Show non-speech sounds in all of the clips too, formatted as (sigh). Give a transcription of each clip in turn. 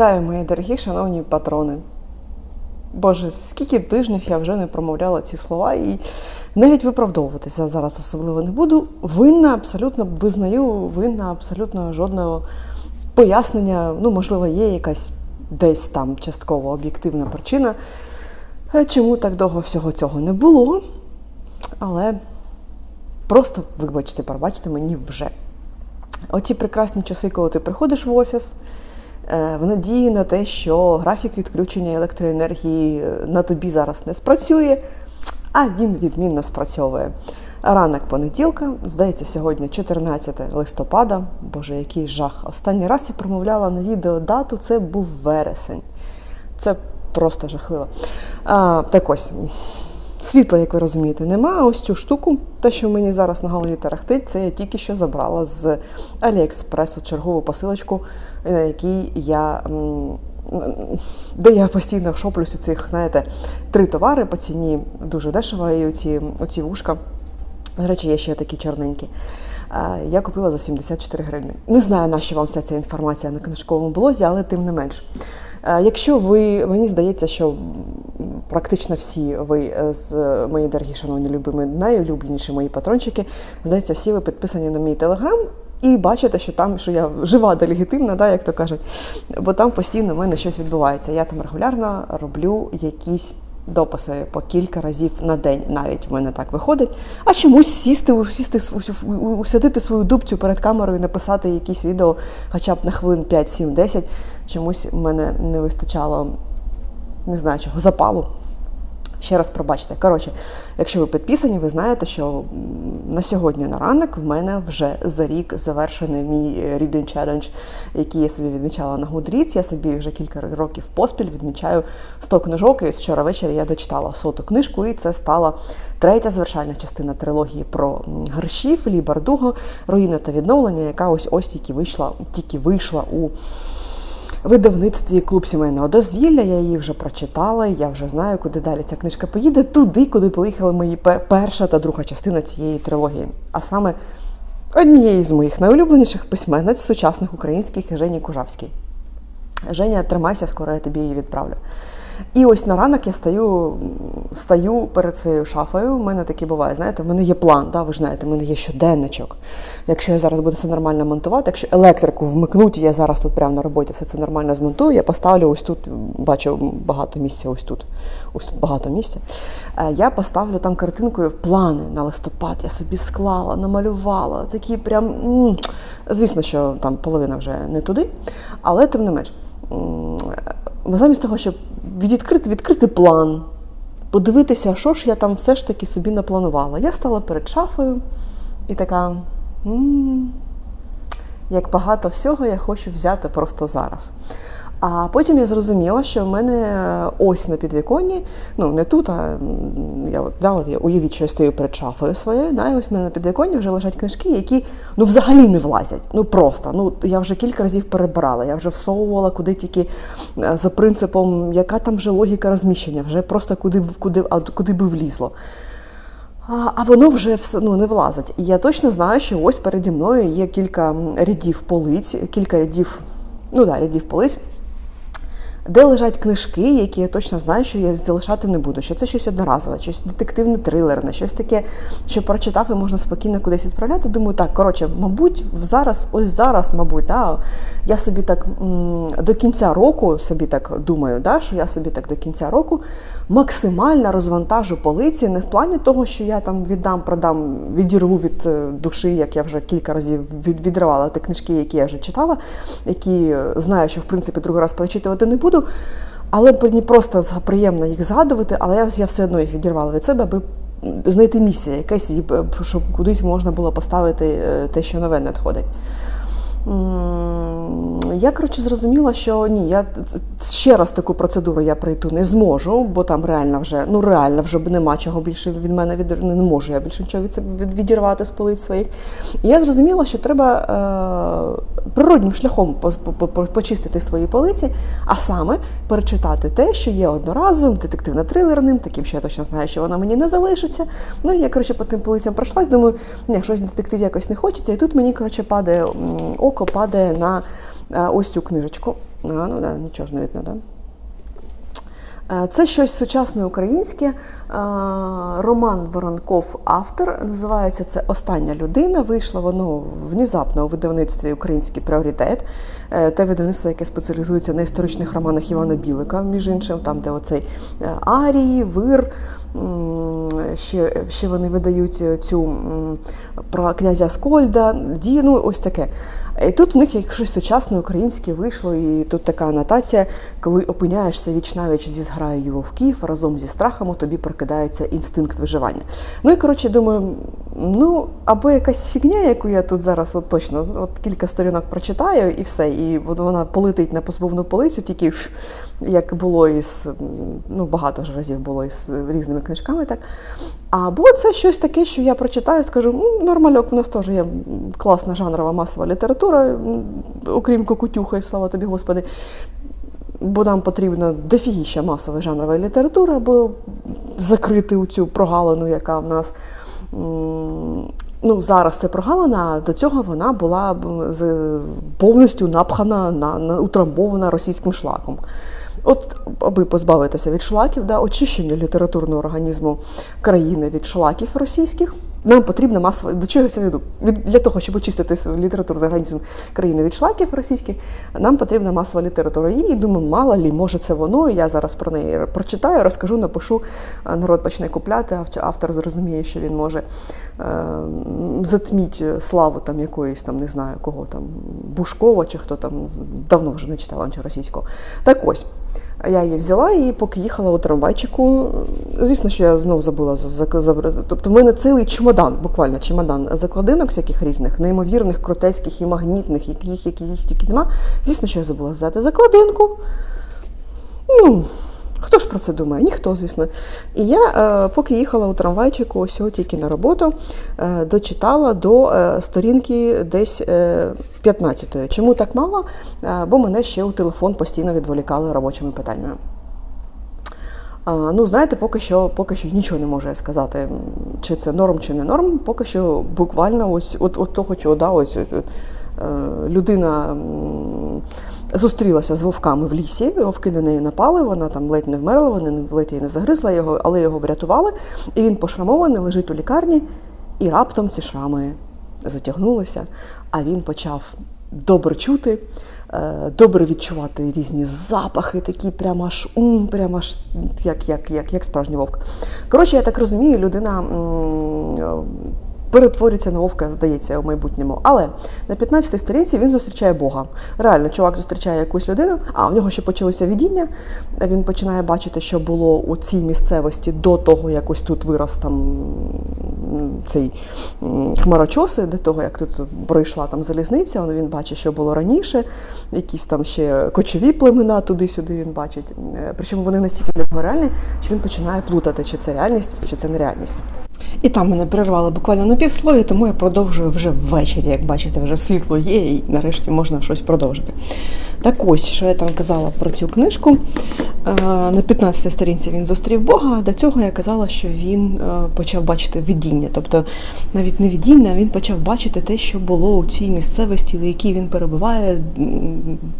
Вітаю, мої дорогі, шановні патрони. Боже, скільки тижнів я вже не промовляла ці слова, і навіть виправдовуватися зараз особливо не буду. Винна абсолютно визнаю, винна абсолютно жодного пояснення. Ну, можливо, є якась десь там частково об'єктивна причина, е, чому так довго всього цього не було. Але просто, вибачте, пробачте мені вже. Оці прекрасні часи, коли ти приходиш в офіс. Е, В надії на те, що графік відключення електроенергії е, на тобі зараз не спрацює, а він відмінно спрацьовує. Ранок понеділка, здається, сьогодні 14 листопада. Боже, який жах. Останній раз я промовляла на відео дату, це був вересень. Це просто жахливо. А, так ось. Світла, як ви розумієте, нема. Ось цю штуку, те, що мені зараз на голові тарахтить, це я тільки що забрала з Аліекспресу чергову посилочку, на якій я. Де я постійно шоплюсь у цих, знаєте, три товари по ціні дуже дешево, і оці, оці вушка. До речі, є ще такі чорненькі. Е, Я купила за 74 гривні. Не знаю, на що вам вся ця інформація на книжковому блозі, але тим не менш. Е, Якщо ви, мені здається, що практично всі ви е, з е, мої дорогі, шановні любими, найулюбленіші мої патрончики, здається, всі ви підписані на мій телеграм. І бачите, що там, що я жива та легітимна, да, як то кажуть, бо там постійно в мене щось відбувається. Я там регулярно роблю якісь дописи по кілька разів на день, навіть в мене так виходить. А чомусь сісти, сісти усадити свою дубцю перед камерою, написати якісь відео хоча б на хвилин 5, 7, 10. Чомусь в мене не вистачало, не знаю чого, запалу. Ще раз пробачте. Коротше, якщо ви підписані, ви знаєте, що на сьогодні на ранок в мене вже за рік завершений мій е, Reading Challenge, який я собі відмічала на Goodreads. Я собі вже кілька років поспіль відмічаю 100 книжок. І вчора ввечері я дочитала соту книжку, і це стала третя завершальна частина трилогії про м, Герші, Філі Бардуго, Руїна та відновлення, яка ось ось тільки вийшла, тільки вийшла у видавництві клуб сімейного дозвілля. Я її вже прочитала, я вже знаю, куди далі ця книжка поїде, туди, куди поїхали мої перша та друга частина цієї трилогії. А саме однієї з моїх найулюбленіших письменниць сучасних українських Жені Кужавській. Женя, тримайся, скоро я тобі її відправлю. І ось на ранок я стаю, стаю перед своєю шафою. У мене таке буває, знаєте, в мене є план, да, ви ж знаєте, в мене є щоденничок. Якщо я зараз буду це нормально монтувати, якщо електрику вмикнуть, я зараз тут прямо на роботі все це нормально змонтую, я поставлю ось тут, бачу багато місця, ось тут, ось тут багато місця. Е, Я поставлю там картинкою плани на листопад. Я собі склала, намалювала. Такі прям, звісно, що там половина вже не туди, але тим не менш. Замість того, щоб відкрити, відкрити план, подивитися, що ж я там все ж таки собі напланувала. Я стала перед шафою і така. «М, як багато всього я хочу взяти просто зараз. А потім я зрозуміла, що в мене ось на підвіконні, ну не тут, а я от, да, от я уявіть, що я стою перед шафою своєю, да, і ось в мене на підвіконні вже лежать книжки, які ну взагалі не влазять. Ну просто. Ну я вже кілька разів перебирала, я вже всовувала куди тільки е, за принципом, яка там вже логіка розміщення, вже просто куди, куди, а куди би влізло. А, а воно вже ну, не влазить. І я точно знаю, що ось переді мною є кілька рядів полиць, кілька рядів, ну да, рядів полиць, де лежать книжки, які я точно знаю, що я залишати не буду. Що це щось одноразове, щось детективне трилерне, щось таке, що прочитав і можна спокійно кудись відправляти. Думаю, так, коротше, мабуть, зараз, ось зараз, мабуть, да, я собі так до кінця року собі так думаю, да, що я собі так до кінця року максимально розвантажу полиці, не в плані того, що я там віддам, продам, відірву від е, душі, як я вже кілька разів від, відривала ті книжки, які я вже читала, які е, знаю, що в принципі другий раз перечитувати не буду. Але мені просто приємно їх згадувати, але я, я все одно їх відірвала від себе, аби знайти місце якесь, е, щоб кудись можна було поставити те, що нове надходить. Я, коротше, зрозуміла, що ні, я ще раз таку процедуру я пройти не зможу, бо там реально вже, ну реально вже нема чого більше від мене від не можу я більше нічого від відірвати з полиць своїх. І я зрозуміла, що треба е, природнім шляхом по- по- по- почистити свої полиці, а саме перечитати те, що є одноразовим, детективно-трилерним, таким, що я точно знаю, що воно мені не залишиться. Ну і я коротше по тим полицям пройшлась, думаю, ні, щось детектив якось не хочеться. І тут мені коротше падає око падає на е, ось цю книжечку. А, ну да, нічого ж не видно, да? Е, Це щось сучасне українське. Е, Роман Воронков, автор. Називається це Остання людина. Вийшло воно внезапно у видавництві Український пріоритет. Те видавництво, яке спеціалізується на історичних романах Івана Білика, між іншим, там, де оцей Арії, Вир. Ще, ще вони видають е, цю про князя Скольда, Ді, ну ось таке. І тут в них як щось сучасне українське вийшло, і тут така анотація, коли опиняєшся віч навіч зі зграєю вовків, разом зі страхом тобі прокидається інстинкт виживання. Ну і коротше, думаю, ну або якась фігня, яку я тут зараз от точно от кілька сторінок прочитаю, і все, і вона полетить на позбувну полицю, тільки як було із ну багато ж разів було із різними книжками, так. Або це щось таке, що я прочитаю, скажу, «М, нормальок, в нас теж є класна жанрова масова література, окрім Кокутюха, і слава тобі, Господи. Бо нам потрібна дофігіща масова жанрова література, аби закрити у цю прогалину, яка в нас. Ну, зараз це прогалина, а до цього вона була повністю напхана, на, на, утрамбована російським шлаком. От, аби позбавитися від шлаків, да, очищення літературного організму країни від шлаків російських, нам потрібна масова. До чого я це веду? Від для того, щоб очистити літературний організм країни від шлаків російських, нам потрібна масова література. І думаю, мало лі, може це воно. Я зараз про неї прочитаю, розкажу, напишу. Народ почне купляти, автор зрозуміє, що він може е, затміть славу там якоїсь там, не знаю кого там, Бушкова чи хто там давно вже не читала нічого російського. Так ось. Я її взяла і поки їхала у трамвайчику, звісно, що я знову забула за- за- Тобто в мене цілий чемодан, буквально чемодан закладинок всяких різних, неймовірних, крутецьких і магнітних, яких, яких тільки нема. Звісно, що я забула взяти закладинку. Ну, хто ж про це думає? Ніхто, звісно. І я, е, поки їхала у трамвайчику, ось тільки на роботу, е, дочитала до е, сторінки десь е, 15-ї. Чому так мало? Бо мене ще у телефон постійно відволікали робочими питаннями. Ну, знаєте, поки що, поки що нічого не можу я сказати, чи це норм, чи не норм. Поки що буквально ось от, от того, чого да, ось, людина зустрілася з вовками в лісі, вовки на неї напали, вона там ледь не вмерла, вони ледь її не загризла його, але його врятували. І він пошрамований, лежить у лікарні, і раптом ці шрами затягнулися, а він почав добре чути, е, добре відчувати різні запахи, такі прямо аж ум, прямо аж як, як, як, як справжній вовк. Коротше, я так розумію, людина. Перетворюється на вовка, здається, у майбутньому. Але на 15-й сторінці він зустрічає Бога. Реально, чувак зустрічає якусь людину, а в нього ще почалося видіння. Він починає бачити, що було у цій місцевості до того, як ось тут вирос там цей хмарочоси, до того, як тут пройшла там залізниця. Він бачить, що було раніше, якісь там ще кочові племена туди-сюди він бачить. Е, Причому вони настільки для нього реальні, що він починає плутати, чи це реальність, чи це нереальність. І там мене перервали буквально на півслові, тому я продовжую вже ввечері. Як бачите, вже світло є, і нарешті можна щось продовжити. Так ось, що я там казала про цю книжку. Е, На 15 сторінці він зустрів Бога, а до цього я казала, що він е, почав бачити видіння. Тобто навіть не видіння, а він почав бачити те, що було у цій місцевості, в якій він перебуває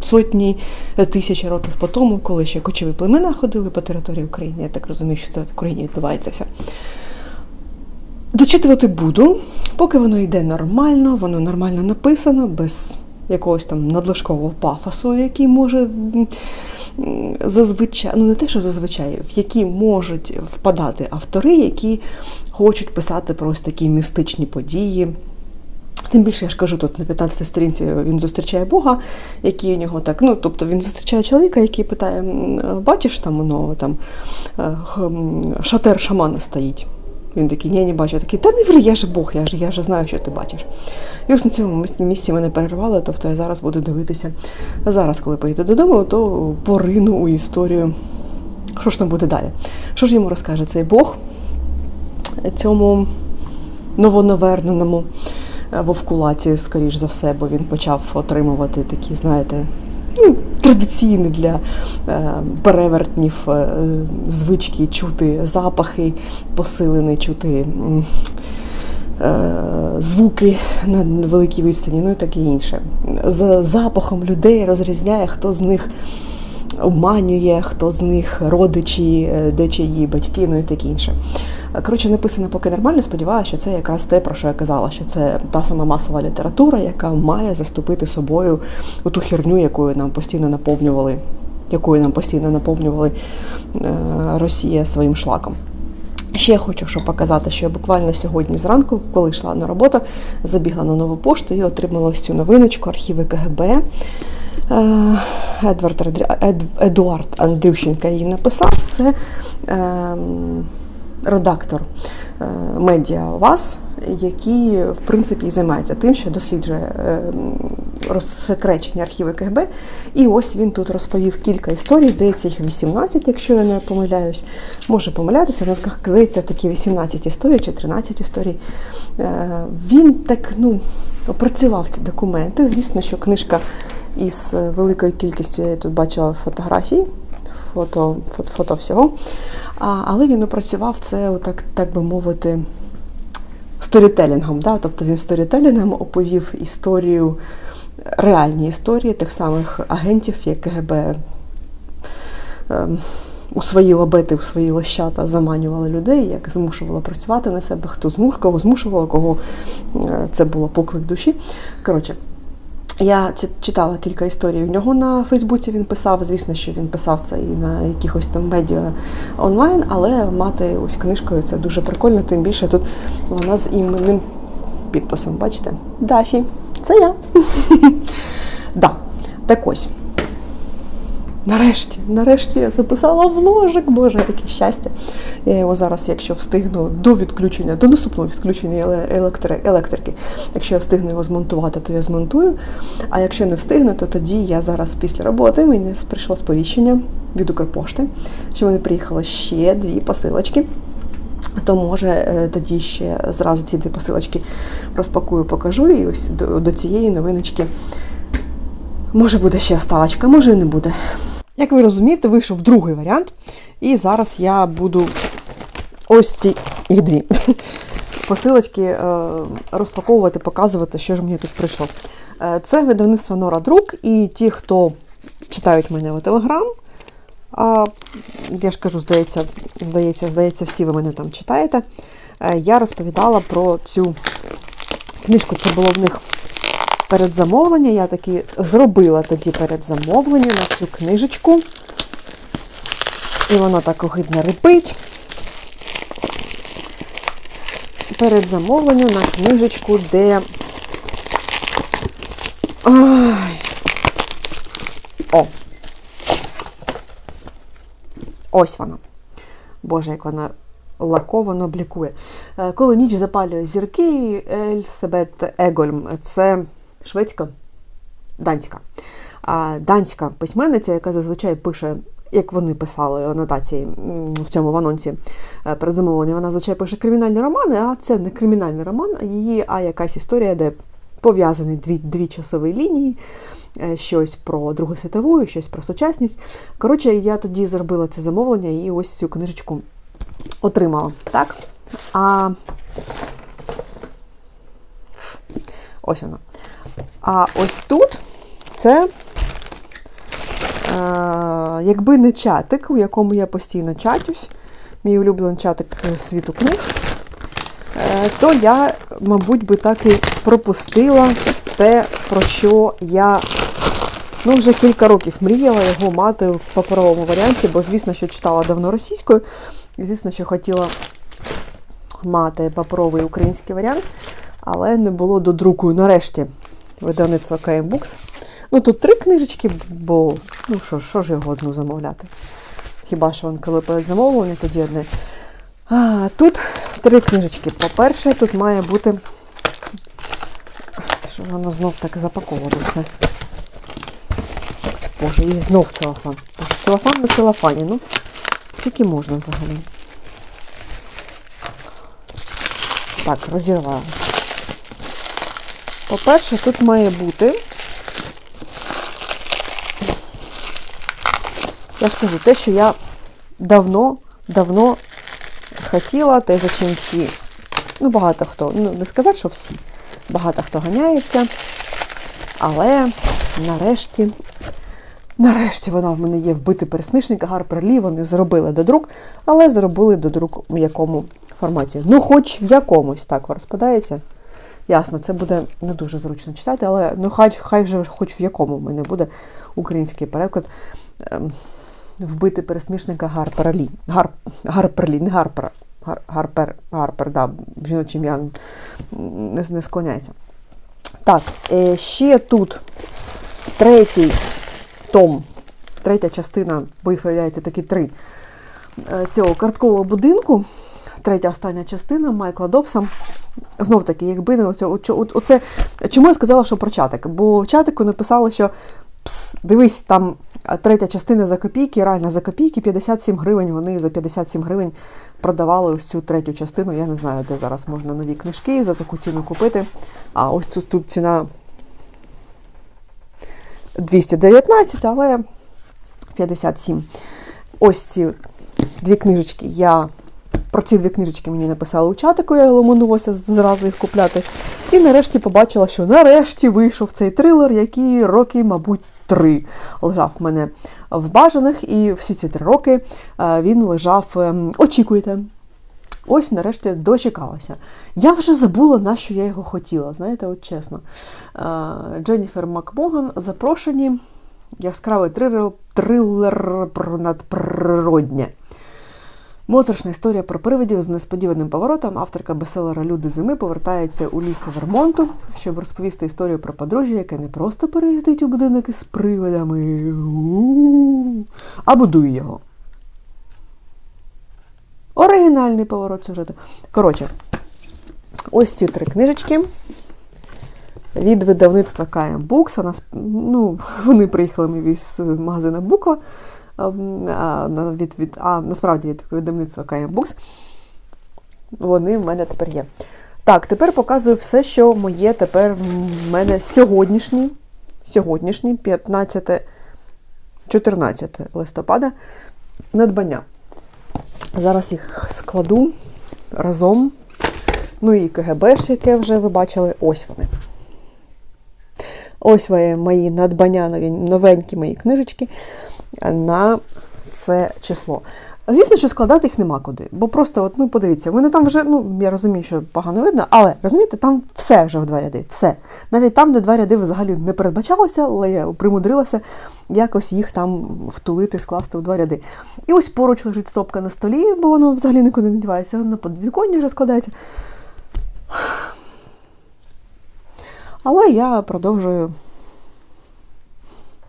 сотні е, тисячі років по тому, коли ще кочові племена ходили по території України. Я так розумію, що це в Україні відбувається. Дочитувати буду, поки воно йде нормально, воно нормально написано, без якогось там надлишкового пафосу, який може зазвичай, ну не те, що зазвичай, в які можуть впадати автори, які хочуть писати про ось такі містичні події. Тим більше я ж кажу, тут на 15 сторінці він зустрічає Бога, який у нього так. Ну, тобто він зустрічає чоловіка, який питає: бачиш, там воно там е, шатер шамана стоїть. Він такий, ні, не бачу. Такий, та не ври, я ж Бог, я ж, я ж знаю, що ти бачиш. І ось на цьому місці мене перервали, тобто я зараз буду дивитися. Зараз, коли поїду додому, то порину у історію. Що ж там буде далі? Що ж йому розкаже цей Бог цьому новонаверненому е, вовкулаці, скоріш за все, бо він почав отримувати такі, знаєте, ну, традиційні для е, перевертнів е, звички чути запахи, посилені, чути звуки на великій відстані, ну і таке інше. За запахом людей розрізняє, хто з них обманює, хто з них родичі, е, де чиї батьки, ну і таке інше. Коротше, написано поки нормально, сподіваюся, що це якраз те, про що я казала, що це та сама масова література, яка має заступити собою ту херню, якою нам постійно наповнювали, якою нам постійно наповнювали е, Росія своїм шлаком. Ще я хочу щоб показати, що я буквально сьогодні зранку, коли йшла на роботу, забігла на нову пошту і отримала ось цю новиночку архіви КГБ. Е, Едвард Едуард Андрющенка її написав. Це ем, редактор е, медіа ВАС, який в принципі займається тим, що досліджує е, розсекречені архіви КГБ. І ось він тут розповів кілька історій, здається, їх 18, якщо я не помиляюсь. Може помилятися, але здається, такі 18 історій чи 13 історій. Е, він так ну, опрацював ці документи. Звісно, що книжка із великою кількістю я тут бачила фотографій фото фото, фото всього. Але він опрацював це, так, так би мовити, сторітелінгом. Да? Тобто він сторітелінгом оповів історію, реальні історії тих самих агентів, як КГБ е, у свої лабети, у свої лощата заманювали людей, як змушували працювати на себе, хто змуш, кого змушувало, кого е, це було поклик душі. Коротше, я читала кілька історій у нього на Фейсбуці. Він писав. Звісно, що він писав це і на якихось там медіа онлайн, але мати ось книжкою це дуже прикольно, тим більше тут вона з іменним підписом. Бачите? Дафі, це я. (laughs) да. Так ось. Нарешті, нарешті я записала вложик, боже, яке щастя. Я його зараз, якщо встигну до відключення, до наступного відключення електри, електрики. Якщо я встигну його змонтувати, то я змонтую. А якщо не встигну, то тоді я зараз після роботи мені прийшло сповіщення від Укрпошти, що вони приїхали ще дві посилочки. То може е, тоді ще зразу ці дві посилочки розпакую, покажу і ось до, до цієї новиночки. Може буде ще ставочка, може і не буде. Як ви розумієте, вийшов другий варіант. І зараз я буду ось ці їх дві (laughs) посилочки е, розпаковувати, показувати, що ж мені тут прийшло. Е, це видавництво Нора Друк, і ті, хто читають мене у Телеграм, а я ж кажу, здається, здається, здається, всі ви мене там читаєте. Е, я розповідала про цю книжку, це було в них передзамовлення. Я таки зробила тоді передзамовлення на цю книжечку. І воно так огидно рипить. Передзамовлення на книжечку, де. Ай. О! Ось вона. Боже, як вона лаковано блікує. Е, коли ніч запалює зірки, Ельсебет Егольм це шведська, данська. А данська письменниця, яка зазвичай пише, як вони писали анотації в цьому в анонсі е, перед замовленням, вона зазвичай пише кримінальні романи, а це не кримінальний роман, а її, а якась історія, де пов'язані дві дві часові лінії, е, щось про Другу світову, щось про сучасність. Коротше, я тоді зробила це замовлення і ось цю книжечку отримала. Так? А ось вона. А ось тут це, е, якби не чатик, у якому я постійно чатюсь, мій улюблений чатик світу книг, е, то я, мабуть, би так і пропустила те, про що я ну, вже кілька років мріяла його мати в паперовому варіанті, бо, звісно, що читала давно російською, і, звісно, що хотіла мати паперовий український варіант, але не було до друку. Нарешті видавництва KM Books. Ну, тут три книжечки, бо ну що що ж його одну замовляти? Хіба що він коли перед замовлення, тоді одне. А, Тут три книжечки. По-перше, тут має бути. Що воно знов так запаковано все. Боже, і знов целофан. Боже, целофан на целофані, ну, скільки можна взагалі. Так, розірваю. По-перше, тут має бути, я ж кажу, те, що я давно-давно хотіла, те, за чим всі Ну, багато хто, ну не сказати, що всі. Багато хто ганяється. Але нарешті, нарешті вона в мене є вбитий пересмішник, Гарпер Лі, вони зробили додрук, але зробили додрук в якому форматі. Ну, хоч в якомусь так розпадається. Ясно, це буде не дуже зручно читати, але ну хай, хай вже хоч в якому в мене буде український переклад. Ем, вбити пересмішника Гарпера Лі. Гар, Гарпер не Гарпера. Гар, Гарпер, Гарпер, да, жіноче ім'я не, не склоняється. Так, е, ще тут третій том, третя частина, бо їх виявляється такі три е, цього карткового будинку. Третя остання частина Майкла Добса. Знов таки, якби не оце, оце, чому я сказала, що про чатик? Бо в чатику написали, що пс, дивись, там третя частина за копійки, реально за копійки, 57 гривень. Вони за 57 гривень продавали ось цю третю частину. Я не знаю, де зараз можна нові книжки за таку ціну купити. А ось тут, тут ціна 219, але 57. Ось ці дві книжечки я. Про ці дві книжечки мені написали у чатику, я ломанулася зразу їх купляти. І нарешті побачила, що нарешті вийшов цей трилер, який роки, мабуть, три лежав в мене в бажаних, і всі ці три роки він лежав. Ем, очікуйте. Ось, нарешті, дочекалася. Я вже забула, на що я його хотіла. Знаєте, от чесно. Дженніфер Макмоган запрошені. Яскравий трилер, трилер про надприроднє. Моторошна історія про привидів з несподіваним поворотом. Авторка бестселера Люди зими повертається у ліс Вермонту, щоб розповісти історію про подружжя, яке не просто переїздить у будинок із привидами, а будує його. Оригінальний поворот сюжету. Коротше, ось ці три книжечки. Від видавництва KM Books. Ну, (laughs) Вони приїхали мені з магазину Буква. А, від, від, а насправді від видавництва KM Books. Вони в мене тепер є. Так, тепер показую все, що моє тепер в мене сьогоднішній, сьогоднішній 15 14 листопада надбання. Зараз їх складу разом. Ну і КГБ, яке вже ви бачили, ось вони. Ось мої надбання, новенькі мої книжечки на це число. Звісно, що складати їх нема куди, бо просто, от, ну, подивіться, вони там вже, ну, я розумію, що погано видно, але розумієте, там все вже в два ряди. Все. Навіть там, де два ряди взагалі не передбачалося, але я примудрилася якось їх там втулити, скласти у два ряди. І ось поруч лежить стопка на столі, бо воно взагалі нікуди не дівається, воно на подвіконні вже складається. Але я продовжую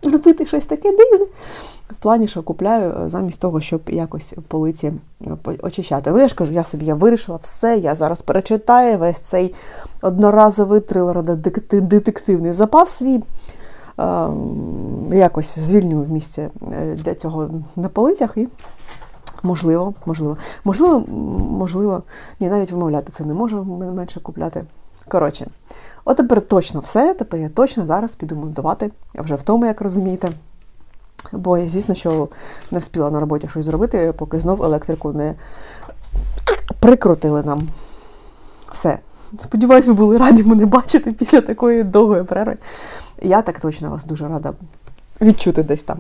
робити щось таке дивне. В плані, що купляю е, замість того, щоб якось полиці е, очищати. Ну, я ж кажу, я собі я вирішила все, я зараз перечитаю весь цей одноразовий трилер, детективний запас свій. Е, якось звільню місце для цього на полицях і. Можливо, можливо. Можливо, можливо, ні, навіть вимовляти це не можу менше купляти. Коротше, от тепер точно все. Тепер я точно зараз піду монтувати вже в як розумієте. Бо, звісно, що не встигла на роботі щось зробити, поки знов електрику не прикрутили нам. Все. Сподіваюсь, ви були раді мене бачити після такої довгої перерви. Я так точно вас дуже рада відчути десь там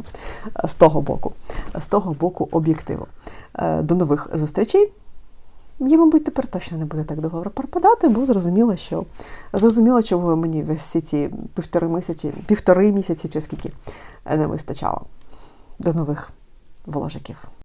з того боку, з того боку об'єктиву. Е, до нових зустрічей. Я, мабуть, тепер точно не буде так довго пропадати, бо зрозуміло, що зрозуміло, чого мені весь ці півтори місяці, півтори місяці чи скільки не вистачало. До нових вложиків.